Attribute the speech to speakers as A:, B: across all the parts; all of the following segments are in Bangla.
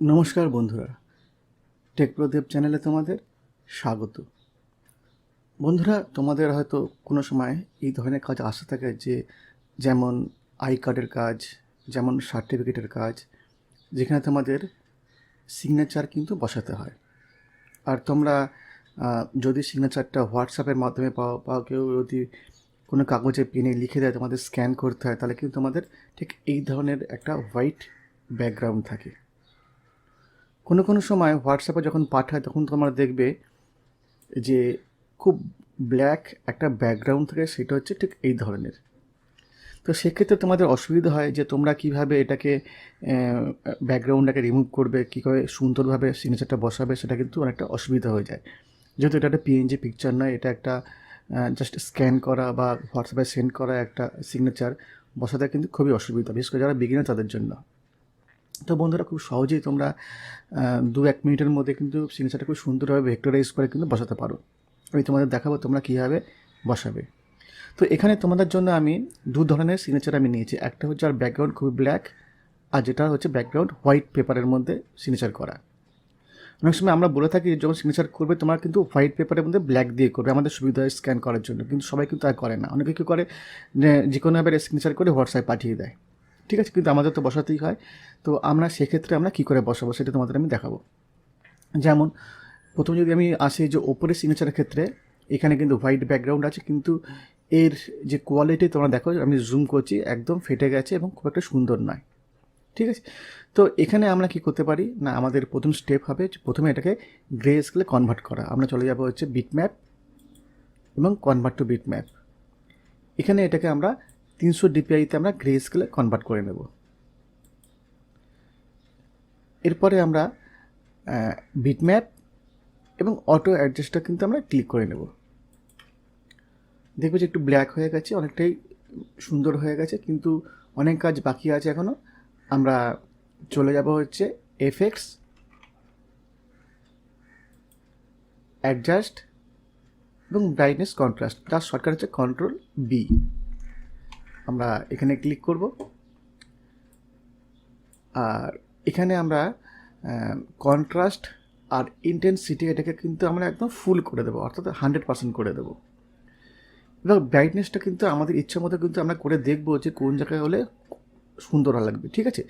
A: নমস্কার বন্ধুরা। টেকপ্রদেব চ্যানেলে তোমাদের স্বাগত। বন্ধুরা, তোমাদের হয়তো কোনো সময় এই ধরনের কাজ আসতে থাকে যে যেমন আই কার্ডের কাজ, যেমন সার্টিফিকেটের কাজ, যেখানে তোমাদের সিগনেচার কিন্তু বসাতে হয়। আর তোমরা যদি সিগনেচারটা হোয়াটসঅ্যাপের মাধ্যমে পাও বা কেউ যদি কোনো কাগজে, পেনে লিখে দেয়, তোমাদের স্ক্যান করতে হয়, তাহলে কিন্তু তোমাদের ঠিক এই ধরনের একটা হোয়াইট ব্যাকগ্রাউন্ড থাকে। কোনো কোনো সময় হোয়াটসঅ্যাপে যখন পাঠায়, তখন তোমরা দেখবে যে খুব ব্ল্যাক একটা ব্যাকগ্রাউন্ড থাকে, সেটা হচ্ছে ঠিক এই ধরনের। তো সেক্ষেত্রে তোমাদের অসুবিধা হয় যে তোমরা কীভাবে এটাকে ব্যাকগ্রাউন্ডটাকে রিমুভ করবে, কীভাবে সুন্দরভাবে সিগনেচারটা বসাবে, সেটা কিন্তু অনেকটা অসুবিধা হয়ে যায়। যেহেতু এটা একটা পিএনজি পিকচার নয়, এটা একটা জাস্ট স্ক্যান করা বা হোয়াটসঅ্যাপে সেন্ড করা একটা সিগনেচার বসাতে কিন্তু খুবই অসুবিধা, বিশেষ করে যারা বিগিনার তাদের জন্য। তো বন্ধুরা, খুব সহজেই তোমরা দু এক মিনিটের মধ্যে কিন্তু সিগনেচারটা খুব সুন্দরভাবে ভেক্টরাইজ করে কিন্তু বসাতে পারো। আমি তোমাদের দেখাবো তোমরা কীভাবে বসাবে। তো এখানে তোমাদের জন্য আমি দু ধরনের সিগনেচার আমি নিয়েছি। একটা হচ্ছে আর ব্যাকগ্রাউন্ড খুবই ব্ল্যাক আর যেটা হচ্ছে ব্যাকগ্রাউন্ড হোয়াইট পেপারের মধ্যে সিগনেচার করা। অনেক সময় আমরা বলে থাকি যখন সিগনেচার করবে, তোমরা কিন্তু হোয়াইট পেপারের মধ্যে ব্ল্যাক দিয়ে করবে। আমাদের সুবিধা স্ক্যান করার জন্য, কিন্তু সবাই কিন্তু আর করে না। অনেকে কী করে, যে কোনোভাবে সিগনেচার করে হোয়াটসঅ্যাপ পাঠিয়ে দেয়। ঠিক আছে, কিন্তু আমাদের তো বসাতেই হয়। তো আমরা সেক্ষেত্রে আমরা কী করে বসাবো সেটা তোমাদের আমি দেখাবো। যেমন, প্রথমে যদি আমি আসি যে ওপরের সিগনেচারের ক্ষেত্রে, এখানে কিন্তু হোয়াইট ব্যাকগ্রাউন্ড আছে, কিন্তু এর যে কোয়ালিটি তোমরা দেখো, আমি জুম করছি, একদম ফেটে গেছে এবং খুব একটা সুন্দর নয়। ঠিক আছে? তো এখানে আমরা কি করতে পারি? না, আমাদের প্রথম স্টেপ হবে প্রথমে এটাকে গ্রে স্কেলে কনভার্ট করা। আমরা চলে যাব হচ্ছে বিট ম্যাপ এবং কনভার্ট টু বিট ম্যাপ এখানে এটাকে আমরা তিনশো ডিপিআইতে আমরা গ্রে স্কেলে কনভার্ট করে নেব। এরপরে আমরা বিটম্যাপ এবং অটো অ্যাডজাস্টটা কিন্তু আমরা ক্লিক করে নেব। দেখবে যে একটু ব্ল্যাক হয়ে গেছে, অনেকটাই সুন্দর হয়ে গেছে, কিন্তু অনেক কাজ বাকি আছে এখনও আমরা চলে যাব হচ্ছে এফেক্টস অ্যাডজাস্ট এবং ব্রাইটনেস কন্ট্রাস্ট তার শর্টকাট হচ্ছে কন্ট্রোল বি আমরা এখানে ক্লিক করব। আর এখানে আমরা কন্ট্রাস্ট আর ইন্টেন্সিটি এটাকে কিন্তু আমরা একদম ফুল করে দেবো, অর্থাৎ হান্ড্রেড পার্সেন্ট করে দেবো। এবার ব্রাইটনেসটা কিন্তু আমাদের ইচ্ছা মতো কিন্তু আমরা করে দেখব যে কোন জায়গায় হলে সুন্দর লাগবে, ঠিক আছে?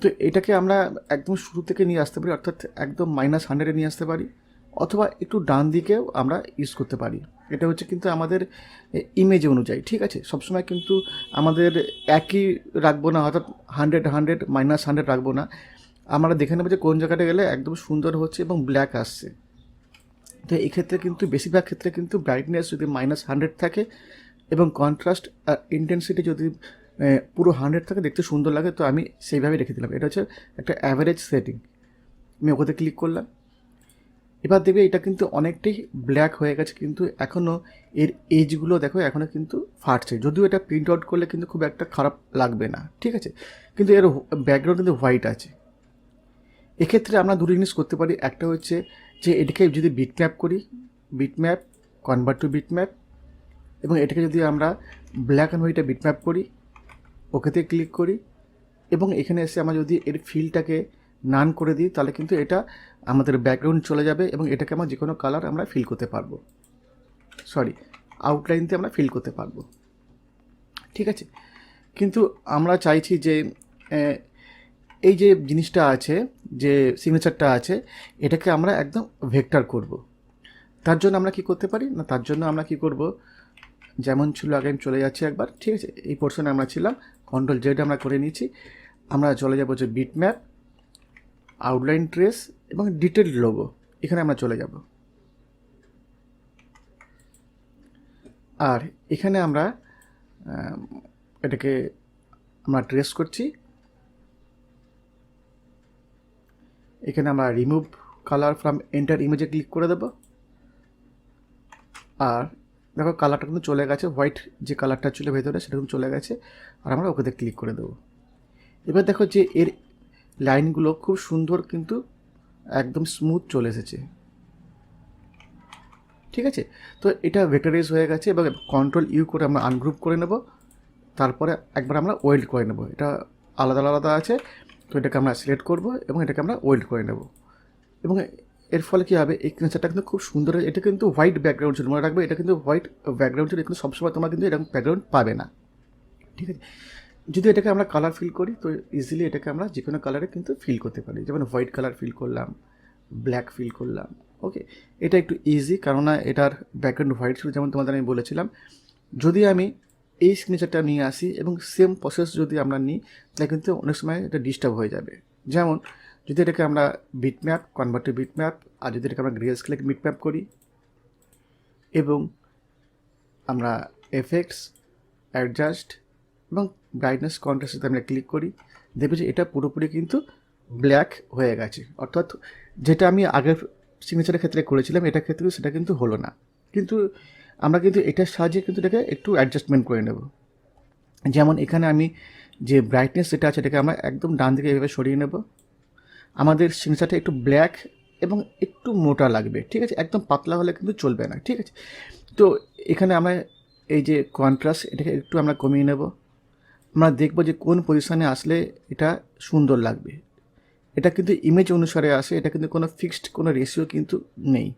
A: তো এটাকে আমরা একদম শুরু থেকে নিয়ে আসতে পারি, অর্থাৎ একদম মাইনাস হান্ড্রেডে নিয়ে আসতে পারি, অথবা একটু ডান দিকেও আমরা ইউজ করতে পারি। এটা হচ্ছে কিন্তু আমাদের ইমেজ অনুযায়ী, ঠিক আছে? সবসময় কিন্তু আমাদের একই রাখব না, অর্থাৎ হান্ড্রেড হান্ড্রেড মাইনাস হান্ড্রেড রাখব না। আমরা দেখে নেব যে কোন জায়গাটা গেলে একদম সুন্দর হচ্ছে এবং ব্ল্যাক আসছে। তো এক্ষেত্রে কিন্তু, বেশিরভাগ ক্ষেত্রে কিন্তু ব্রাইটনেস যদি মাইনাস হান্ড্রেড থাকে এবং কন্ট্রাস্ট আর ইন্টেন্সিটি যদি পুরো হান্ড্রেড থাকে, দেখতে সুন্দর লাগে, তো আমি সেইভাবে রেখে দিলাম। এটা হচ্ছে একটা অ্যাভারেজ সেটিং আমি ওখানে ক্লিক করলাম। এবার দেখবে এটা কিন্তু অনেকটাই ব্ল্যাক হয়ে গেছে, কিন্তু এখনও এর এজগুলো দেখো এখনও কিন্তু ফাটছে। যদিও এটা প্রিন্ট আউট করলে কিন্তু খুব একটা খারাপ লাগবে না, ঠিক আছে? কিন্তু এর ব্যাকগ্রাউন্ড কিন্তু হোয়াইট আছে। এক্ষেত্রে আমরা দুটো জিনিস করতে পারি। একটা হচ্ছে যে এটাকে যদি বিটম্যাপ করি বিটম্যাপ কনভার্ট টু বিটম্যাপ এবং এটাকে যদি আমরা ব্ল্যাক অ্যান্ড হোয়াইটে বিটম্যাপ করি ওকেতে ক্লিক করি, এবং এখানে এসে আমরা যদি এর ফিলটাকে নান করে দিই, তাহলে কিন্তু এটা আমাদের ব্যাকগ্রাউন্ড চলে যাবে এবং এটাকে আমরা যে কোনো কালার আমরা ফিল করতে পারব। সরি আউটলাইনতে আমরা ফিল করতে পারব। ঠিক আছে? কিন্তু আমরা চাইছি যে এই যে জিনিসটা আছে, যে সিগনেচারটা আছে, এটাকে আমরা একদম ভেক্টর করব। তার জন্য আমরা কি করতে পারি? না, তার জন্য আমরা কি করব? যেমন ছিল আগে, আমি চলে যাচ্ছি একবার। ঠিক আছে? এই পোর্শনে আমরা ছিলাম। কন্ট্রোল জেড আমরা করে নিয়েছি। আমরা চলে যাব যে বিট ম্যাপ আউটলাইন ট্রেস এবং ডিটেল লোগো এখানে আমরা চলে যাব। আর এখানে আমরা এটাকে আমরা ট্রেস করছি। এখানে আমরা রিমুভ কালার ফ্রম এন্টার ইমেজে ক্লিক করে দেবো। আর দেখো কালারটা কিন্তু চলে গেছে হোয়াইট যে কালারটা ছিল ভেতরে সেটা কিন্তু চলে গেছে। আর আমরা ওকেতে ক্লিক করে দেবো। এবার দেখো যে এর লাইনগুলো খুব সুন্দর কিন্তু একদম স্মুথ চলে এসেছে। ঠিক আছে? তো এটা ভেক্টরাইজ হয়ে গেছে এবং কন্ট্রোল ইউ করে আমরা আনগ্রুপ করে নেব। তারপরে একবার আমরা ওয়েল্ড করে নেব। এটা আলাদা আলাদা আছে, তো এটাকে আমরা সিলেক্ট করব এবং এটাকে আমরা ওয়েল্ড করে নেব। এবং এর ফলে কী হবে? এই ক্রেচারটা কিন্তু খুব সুন্দর। এটা কিন্তু হোয়াইট ব্যাকগ্রাউন্ড ছিল, মনে রাখবে? এটা কিন্তু হোয়াইট ব্যাকগ্রাউন্ড ছিল, কিন্তু সবসময় তোমরা কিন্তু এরকম ব্যাকগ্রাউন্ড পাবে না। ঠিক আছে? যদি এটাকে আমরা কালার ফিল করি, তো ইজিলি এটাকে আমরা যে কোনো কালারে কিন্তু ফিল করতে পারি। যেমন হোয়াইট কালার ফিল করলাম ব্ল্যাক ফিল করলাম ওকে এটা একটু ইজি কেননা এটার ব্যাকগ্রাউন্ড হোয়াইট ছিল, যেমন তোমাদের আমি বলেছিলাম। যদি আমি এই সিগনেচারটা নিয়ে আসি এবং সেম প্রসেস যদি আমরা নিই, তাহলে কিন্তু অনেক সময় এটা ডিস্টার্ব হয়ে যাবে। যেমন যদি এটাকে আমরা বিটম্যাপ কনভার্ট টু বিটম্যাপ আর যদি এটাকে আমরা গ্রে স্কেলে বিটম্যাপ করি, এবং আমরা এফেক্টস অ্যাডজাস্ট এবং ব্রাইটনেস কন্ট্রাস্টে আমরা ক্লিক করি, দেখবে যে এটা পুরোপুরি কিন্তু ব্ল্যাক হয়ে গেছে। অর্থাৎ যেটা আমি আগের সিগনেচারের ক্ষেত্রে করেছিলাম এটার ক্ষেত্রে সেটা কিন্তু হলো না। কিন্তু আমরা কিন্তু এটার সাহায্যে কিন্তু এটাকে একটু অ্যাডজাস্টমেন্ট করে নেব। যেমন এখানে আমি যে ব্রাইটনেস যেটা আছে, এটাকে আমরা একদম ডান দিকে এভাবে সরিয়ে নেব। আমাদের সিগনেচারটা একটু ব্ল্যাক এবং একটু মোটা লাগবে, ঠিক আছে? একদম পাতলা হলে কিন্তু চলবে না, ঠিক আছে? তো এখানে আমরা এই যে কন্ট্রাস্ট এটাকে একটু আমরা কমিয়ে নেব। আমরা দেখব যে কোন পজিশানে আসলে এটা সুন্দর লাগবে। এটা কিন্তু ইমেজ অনুসারে আসে, এটা কিন্তু কোনো ফিক্সড কোনো রেশিও কিন্তু নেই।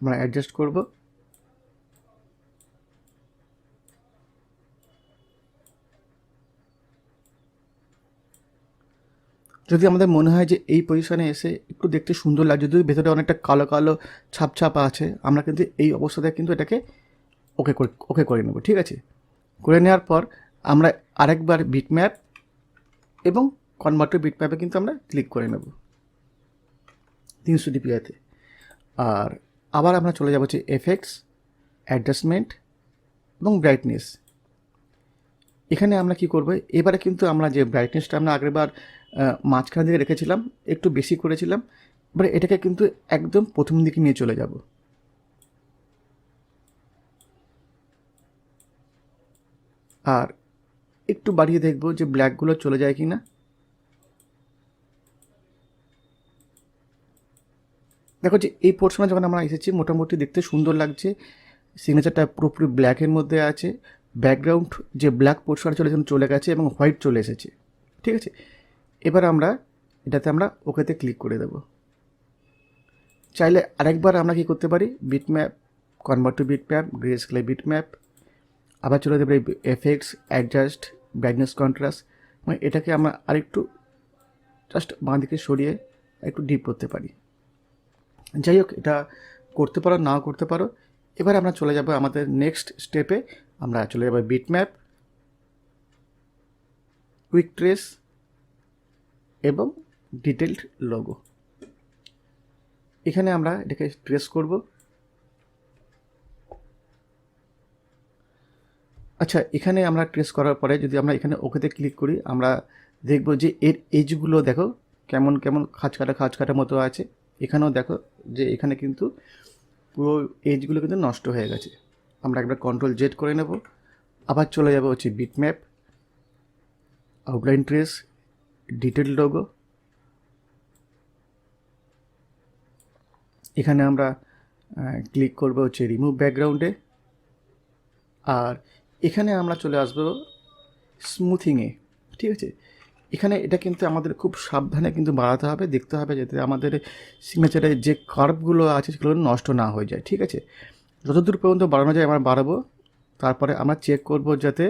A: আমরা অ্যাডজাস্ট করব। যদি আমাদের মনে হয় যে এই পজিশনে এসে একটু দেখতে সুন্দর লাগছে, যদি ভেতরে অনেকটা কালো কালো ছাপ ছাপ আছে, আমরা কিন্তু এই অবস্থাতে কিন্তু এটাকে ওকে করে ওকে করে নেব, ঠিক আছে? করে নেওয়ার পর আমরা আরেকবার বিটম্যাপ এবং কনভার্টার বিটম্যাপে কিন্তু আমরা ক্লিক করে নেব তিনশো ডিপিআইতে আর আবার আমরা চলে যাব হচ্ছে এফেক্টস অ্যাডজাস্টমেন্ট এবং ব্রাইটনেস এখানে আমরা কি করব? এবারে কিন্তু আমরা যে ব্রাইটনেসটা আমরা আগেরবার মাঝখান দিকে রেখেছিলাম, একটু বেশি করেছিলাম, এবারে এটাকে কিন্তু একদম প্রথম দিকে নিয়ে চলে যাব। আর একটু বাড়িয়ে দেখব যে ব্ল্যাকগুলো চলে যায় কি না দেখো যে এই পোর্শনে যখন আমরা এসেছি, মোটামুটি দেখতে সুন্দর লাগছে। সিগনেচারটা পুরোপুরি ব্ল্যাকের মধ্যে আছে। ব্যাকগ্রাউন্ড যে ব্ল্যাক পোর্শন চলে চলে গেছে এবং হোয়াইট চলে এসেছে। ঠিক আছে? এবার আমরা এটাতে আমরা ওকেতে ক্লিক করে দেব। চাইলে আরেকবার আমরা কি করতে পারি? Bit map convert to bit map grey স্কেলে বিট ম্যাপ আবার চলে পারি এফেক্টস অ্যাডজাস্ট ব্রাইটনেস কন্ট্রাস্ট মানে এটাকে আমরা আরেকটু জাস্ট বাঁ দিকে সরিয়ে একটু ডিপ করতে পারি। যাই হোক, এটা করতে পারো, নাও করতে পারো। এবার আমরা চলে যাব আমাদের নেক্সট স্টেপে আমরা চলে যাব বিট ম্যাপ কুইক ট্রেস এবং ডিটেলড লোগো এখানে আমরা এটাকে ট্রেস করব। আচ্ছা এখানে আমরা ট্রেস করার পরে যদি আমরা এখানে ওকেতে ক্লিক করি, আমরা দেখব যে এর এজগুলো দেখো কেমন কেমন খাঁচ কাটা মতো আছে। এখানেও দেখো যে এখানে কিন্তু পুরো এজগুলো কিন্তু নষ্ট হয়ে গেছে। আমরা একবার কন্ট্রোল জেড করে নেব। আবার চলে যাব হচ্ছে bitmap outline trace detail logo এখানে আমরা ক্লিক করব হচ্ছে রিমুভ ব্যাকগ্রাউন্ডে আর এখানে আমরা চলে আসব স্মুথিংয়ে ঠিক আছে? এখানে এটা কিন্তু আমাদের খুব সাবধানে কিন্তু বাড়াতে হবে, দেখতে হবে যাতে আমাদের সিগনেচারে যে কার্ভগুলো আছে সেগুলো নষ্ট না হয়ে যায়, ঠিক আছে? যতদূর পর্যন্ত বাড়ানো যায় আমরা বাড়াবো, তারপরে আমরা চেক করব যাতে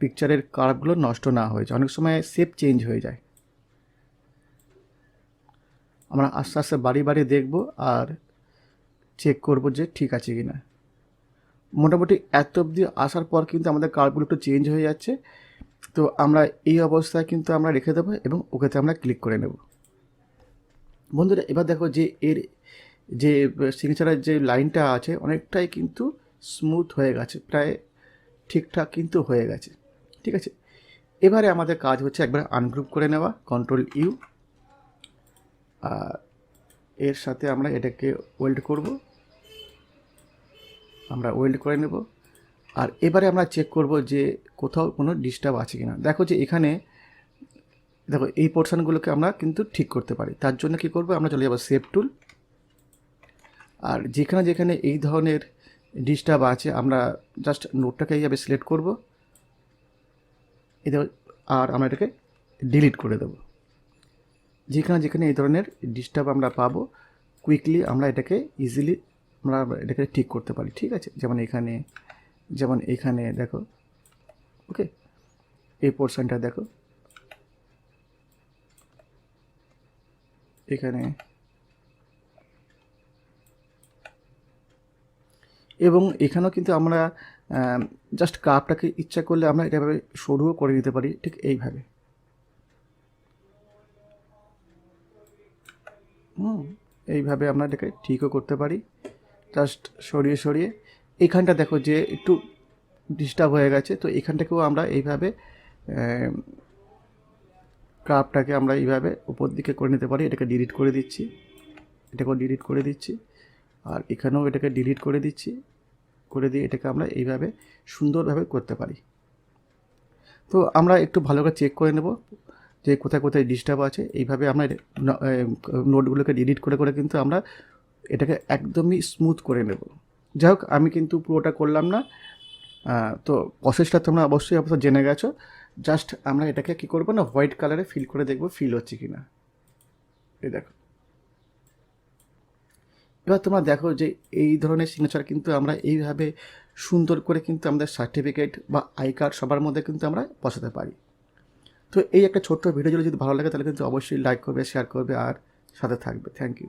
A: পিকচারের কার্ভগুলো নষ্ট না হয়ে যায়। অনেক সময় শেপ চেঞ্জ হয়ে যায়। আমরা আস্তে আস্তে বাড়ি বাড়ি দেখব আর চেক করব যে ঠিক আছে কি না মোটামুটি এত অবধি আসার পর কিন্তু আমাদের কার্ভগুলো একটু চেঞ্জ হয়ে যাচ্ছে। তো আমরা এই অবস্থায় কিন্তু আমরা রেখে দেবো এবং ওকেতে আমরা ক্লিক করে নেব। বন্ধুরা, এবার দেখো যে এর যে সিগনেচারের যে লাইনটা আছে, অনেকটাই কিন্তু স্মুথ হয়ে গেছে, প্রায় ঠিকঠাক কিন্তু হয়ে গেছে। ঠিক আছে? এবারে আমাদের কাজ হচ্ছে একবার আনগ্রুপ করে নেওয়া কন্ট্রোল ইউ আর এর সাথে আমরা এটাকে ওয়েল্ড করব। আমরা ওয়েল্ড করে নেব। আর এবারে আমরা চেক করব যে কোথাও কোনো ডিস্টার্ব আছে কিনা। দেখো যে এখানে, দেখো এই পোর্শনগুলোকে আমরা কিন্তু ঠিক করতে পারি। তার জন্য কি করব? আমরা চলে যাব সেভ টুল। আর যেখানে যেখানে এই ধরনের ডিস্টার্ব আছে, আমরা জাস্ট নোটটাকে এইভাবে সিলেক্ট করব। এদের আর আমরা এটাকে ডিলিট করে দেবো। যেখানে যেখানে এই ধরনের ডিস্টার্ব আমরা পাবো কুইকলি আমরা এটাকে ইজিলি আমরা এটাকে ঠিক করতে পারি, ঠিক আছে? যেমন এখানে যেমন এখানে দেখো ওকে এই পোর্শনটা দেখো। এখানে। এবং এখানেও কিন্তু আমরা জাস্ট কাপটাকে ইচ্ছা করলে আমরা এটাভাবে সরুও করে নিতে পারি, ঠিক এইভাবে। এইভাবে আমরা এটাকে ঠিকও করতে পারি। জাস্ট সরিয়ে সরিয়ে। এখানটা দেখো যে একটু ডিস্টার্ব হয়ে গেছে, তো এখানটাকেও আমরা এইভাবে কাপটাকে আমরা এইভাবে উপর দিকে করে নিতে পারি। এটাকে ডিলিট করে দিচ্ছি। এটাকেও ডিলিট করে দিচ্ছি। আর এখানেও এটাকে ডিলিট করে দিচ্ছি। করে দিয়ে এটাকে আমরা এইভাবে সুন্দরভাবে করতে পারি। তো আমরা একটু ভালো করে চেক করে নেব। যে কোথায় কোথায় ডিস্টার্ব আছে, এইভাবে আমরা নোটগুলোকে ডিলিট করে করে কিন্তু আমরা এটাকে একদমই স্মুথ করে নেব। যাই হোক, আমি কিন্তু পুরোটা করলাম না। তো প্রসেসটা তোমরা অবশ্যই অবশ্য জেনে গেছো। জাস্ট আমরা এটাকে কী করব না হোয়াইট কালারে ফিল করে দেখব ফিল হচ্ছে কি না এই দেখো। এবার তোমরা দেখো যে এই ধরনের সিগনেচার কিন্তু আমরা এইভাবে সুন্দর করে কিন্তু আমাদের সার্টিফিকেট বা আই কার্ড সবার মধ্যে কিন্তু আমরা বসাতে পারি। তো এই একটা ছোট্ট ভিডিও যদি ভালো লাগে, তাহলে কিন্তু অবশ্যই লাইক করবে শেয়ার করবে, আর সাথে থাকবে। Thank you